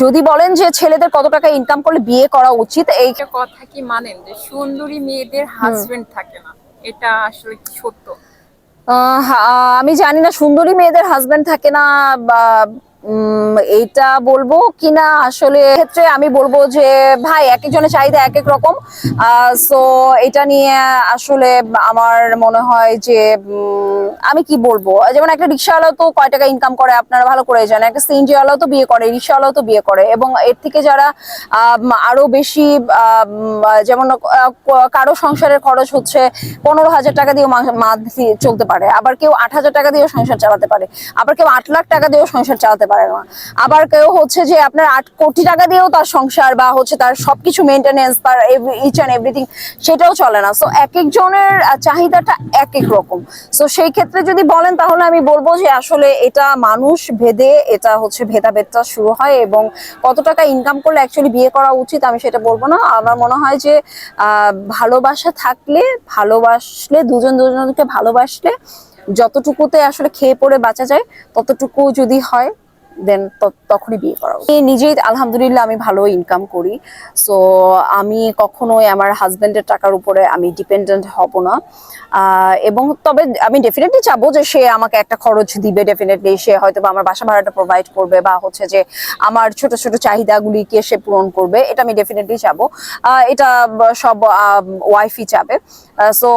যদি বলেন যে ছেলেদের কত টাকা ইনকাম করলে বিয়ে করা উচিত এই কথা কি মানেন? যে সুন্দরী মেয়েদের হাজবেন্ড থাকে না। এটা আসলে কি সত্য? আমি জানি না সুন্দরী মেয়েদের হাজবেন্ড থাকে না বা এইটা বলব কিনা? আসলে ক্ষেত্রে আমি বলব যে, ভাই এক একজনের চাহিদা এক এক রকম সো এটা নিয়ে আসলে আমার মনে হয় যে আমি কি বলব? যেমন একটা রিক্সাওয়ালা তো কয় টাকা ইনকাম করে, আপনারা ভালো করে জানেন। একটা সিএনজিওয়ালাও তো বিয়ে করে, রিক্সাওয়ালাও তো বিয়ে করে। এবং এর থেকে যারা আরও বেশি যেমন কারও সংসারের খরচ হচ্ছে পনেরো হাজার টাকা দিয়েও চলতে পারে। আবার কেউ আট হাজার টাকা দিয়েও সংসার চালাতে পারে। আবার কেউ আট লাখ টাকা দিয়েও সংসার চালাতে পারে না। আবার কেউ হচ্ছে যে আপনার আট কোটি টাকা দিয়েও তার সংসার বা হচ্ছে তার সবকিছু মেনটেনেন্স তার ইচ অ্যান্ড এভরিথিং সেটাও চলে না। সো এক একজনের চাহিদাটা এক এক রকম। সো সেই ক্ষেত্রে যদি বলেন তাহলে আমি বলব যে আসলে এটা মানুষ ভেদে এটা হচ্ছে ভেদাভেদটা শুরু হয় এবং কত টাকা ইনকাম করলে অ্যাকচুয়ালি বিয়ে করা উচিত আমি সেটা বলব না। আমার মনে হয় যে ভালোবাসা থাকলে ভালোবাসলে, দুজন দুজনকে ভালোবাসলে যতটুকুতে আসলে খেয়ে পড়ে বাঁচা যায়, ততটুকু যদি হয় দেন তখনই বিয়ে করা নিজেই আলহামদুলিল্লাহ আমি ভালো ইনকাম করি। সো আমি কখনোই আমার হাজব্যান্ডের টাকার উপরে আমি ডিপেন্ডেন্ট হব না। এবং তবে আমি ডেফিনেটলি চাবো যে সে আমাকে একটা খরচ দিবে ডেফিনেটলি সে হয়তো বা আমার বাসা ভাড়াটা প্রোভাইড করবে বা হচ্ছে যে আমার ছোট ছোট চাহিদাগুলিকে সে পূরণ করবে, এটা আমি ডেফিনেটলি চাবো। এটা সব ওয়াইফই চাবে। সো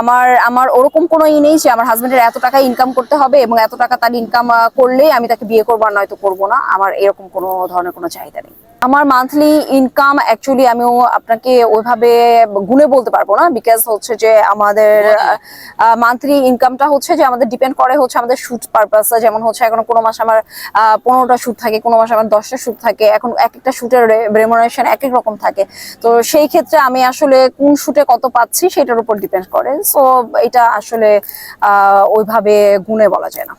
আমার আমার ওরকম কোনো ই নেই যে আমার হাজব্যান্ডের এত টাকা ইনকাম করতে হবে এবং এত টাকা তার ইনকাম করলেই আমি তাকে বিয়ে করব আর করব না। আমার এরকম কোনো ধরনের কোনো চাহিদা নেই। আমার মান্থলি ইনকাম অ্যাকচুয়ালি আমিও আপনাকে ওইভাবে গুণে বলতে পারব না। বিকজ হচ্ছে যে আমাদের মান্থলি ইনকামটা হচ্ছে যে আমাদের ডিপেন্ড করে হচ্ছে আমাদের শুট পারপাস যেমন হচ্ছে এখন কোনো মাসে আমার পনেরোটা শুট থাকে কোনো মাসে আমার দশটা শুট থাকে। এখন এক একটা শুটের রেমুনারেশন এক এক রকম থাকে। তো সেই ক্ষেত্রে আমি আসলে কোন শুটে কত পাচ্ছি সেটার উপর ডিপেন্ড করে। সো এটা আসলে আহ, ওইভাবে গুনে বলা যায় না।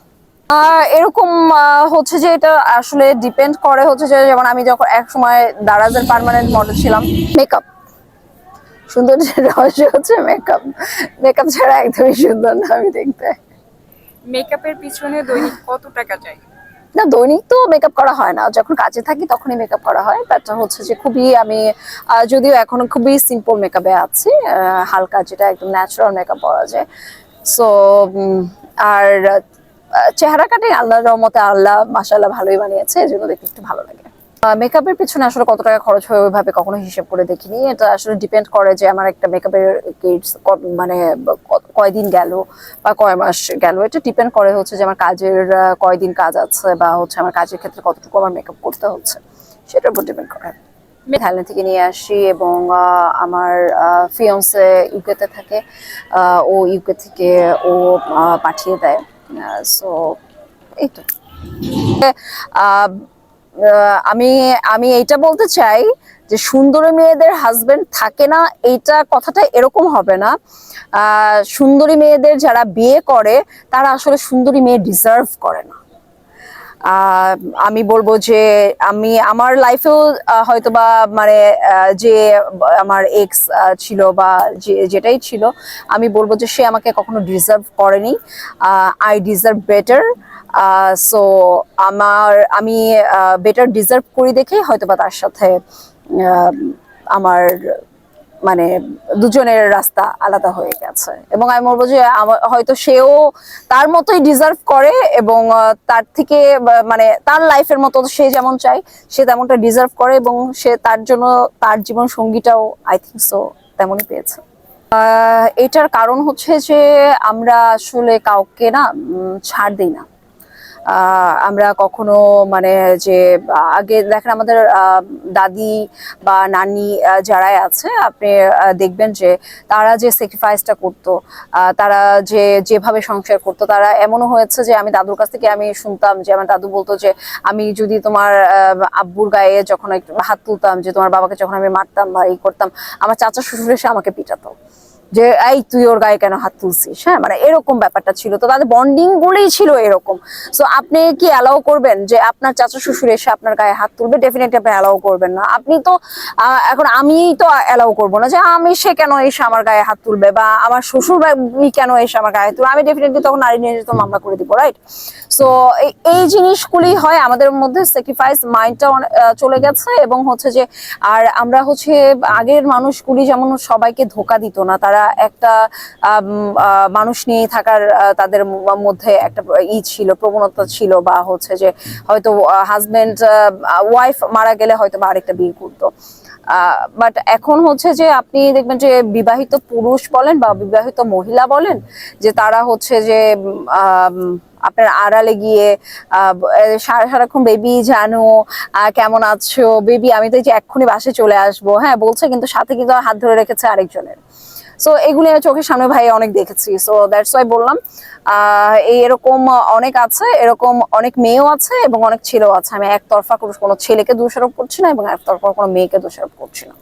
এরকম হচ্ছে যে এটা আসলে ডিপেন্ড করে হচ্ছে যে যেমন আমি যখন এক সময় দারাজের পার্মানেন্ট মডেল ছিলাম মেকআপ সুন্দর রহস্য হচ্ছে মেকআপ মেকআপ ছাড়া একদমই সুন্দর না আমি দেখতে। মেকআপের পিছনে দৈনিক কত টাকা যায়? না দৈনিক তো মেকআপ করা হয় না। যখন কাজে থাকি তখনই মেকআপ করা হয়। বাট হচ্ছে যে খুবই আমি যদিও এখনও খুবই সিম্পল মেকআপে আছি হালকা যেটা একদম ন্যাচারাল মেকআপ পাওয়া যায়। সো আর চেহারা কাটে, আল্লাহর রহমতে আল্লাহ মাসাল্লাহ ভালোই বানিয়েছে এই দেখতে একটু ভালো লাগে। মেকআপের পিছনে আসলে কত টাকা খরচ হয় ওইভাবে কখনো হিসেব করে দেখিনি। এটা আসলে ডিপেন্ড করে যে আমার একটা মেকআপের কিটস মানে কয়দিন গেল বা কয় মাস গেল। এটা ডিপেন্ড করে হচ্ছে যে আমার কাজের কয়দিন কাজ আছে বা হচ্ছে আমার কাজের ক্ষেত্রে কতটুকু আমার মেকআপ করতে হচ্ছে, সেটার উপর ডিপেন্ড করে। থাইল্যান্ড থেকে নিয়ে আসি এবং আমার ফিয়ন্সে ইউকেতে থাকে ও ইউকে থেকে ও পাঠিয়ে দেয়। সো এই তো আমি আমি এইটা বলতে চাই যে সুন্দরী মেয়েদের হাজবেন্ড থাকে না, এইটা কথাটা এরকম হবে না। সুন্দরী মেয়েদের যারা বিয়ে করে, তারা আসলে সুন্দরী মেয়ে ডিজার্ভ করে না। আমি বলব যে আমি আমার লাইফেও হয়তো বা মানে যে আমার এক্স ছিল বা যে, যেটাই ছিল, আমি বলব যে সে আমাকে কখনো ডিজার্ভ করেনি। আই ডিজার্ভ বেটার সো আমার, আমি বেটার ডিজার্ভ করি দেখে হয়তো বা তার সাথে আমার মানে দুজনের রাস্তা আলাদা হয়ে গেছে। এবং আমি বলব যে হয়তো সেও তার মতোই ডিজার্ভ করে এবং তার থেকে মানে তার লাইফের মতো সে যেমন চায়, সে তেমনটা ডিজার্ভ করে এবং সে তার জন্য তার জীবন সঙ্গীটাও আই থিঙ্ক সো তেমনই পেয়েছে। এটার কারণ হচ্ছে যে আমরা আসলে কাউকে না ছাড় দিই না। আমরা কখনো মানে যে আগে দেখেন আমাদের দাদি বা নানি যারাই আছে, আপনি দেখবেন যে তারা যে স্যাক্রিফাইসটা করতো তারা যে, যেভাবে সংসার করতো, তারা এমনও হয়েছে যে আমি দাদুর কাছ থেকে আমি শুনতাম যে, আমার দাদু বলতো যে, আমি যদি তোমার আব্বুর গায়ে যখন হাত তুলতাম, যে তোমার বাবাকে যখন আমি মারতাম বা এই করতাম, আমার চাচা শ্বশুর এসে আমাকে পিটাতো। যে, এই, তুই ওর গায়ে কেন হাত তুলছিস? হ্যাঁ মানে এরকম ব্যাপারটা ছিল। তো তাদের বন্ডিং গুলোই ছিল এরকম। সো আপনি কি অ্যালাউ করবেন যে, আপনার চাচা শ্বশুর এসে আপনার গায়ে হাত তুলবে? ডেফিনেটলি আপনি অ্যালাউ করবেন না। আপনি তো এখন আমি তো অ্যালাউ করব না যে, আমি সে কেন এসে আমার গায়ে হাত তুলবে? বা, আমার শ্বশুর বাড়ি কেন এসে আমার গায়ে তুলবে? আমি ডেফিনেটলি তখন নারী নির্যাতন মামলা করে দিব রাইট সো এই জিনিসগুলি হয় আমাদের মধ্যে স্যাক্রিফাইস মাইন্ডটা চলে গেছে এবং হচ্ছে যে, আর আমরা হচ্ছে আগের মানুষগুলি যেমন সবাইকে ধোকা দিত না, তারা একটা আম, আহ, মানুষ নিয়ে থাকার তাদের মধ্যে একটা ই ছিল প্রবণতা ছিল বা হচ্ছে যে হয়তো হাজবেন্ড ওয়াইফ মারা গেলে হয়তো বা আরেকটা বিয়ে করতো। বাট এখন হচ্ছে যে আপনি দেখবেন যে বিবাহিত পুরুষ বলেন বা বিবাহিত মহিলা বলেন যে তারা হচ্ছে যে আপনার আড়ালে গিয়ে সারা সারাক্ষণ বেবি জানো কেমন আছো? বেবি আমি তো এই যে এক্ষুনি বাসে চলে আসব। হ্যাঁ বলছে কিন্তু সাথে কিন্তু হাত ধরে রেখেছে আরেকজনের। সো এগুলি চোখের সামনে ভাই অনেক দেখেছি। সো দ্যাটস ওয়াই বললাম এই এরকম অনেক আছে, এরকম অনেক মেয়েও আছে এবং অনেক ছেলেও আছে। আমি একতরফা কোনো ছেলেকে দোষারোপ করছি না এবং একতরফা কোনো মেয়েকে দোষারোপ করছি না।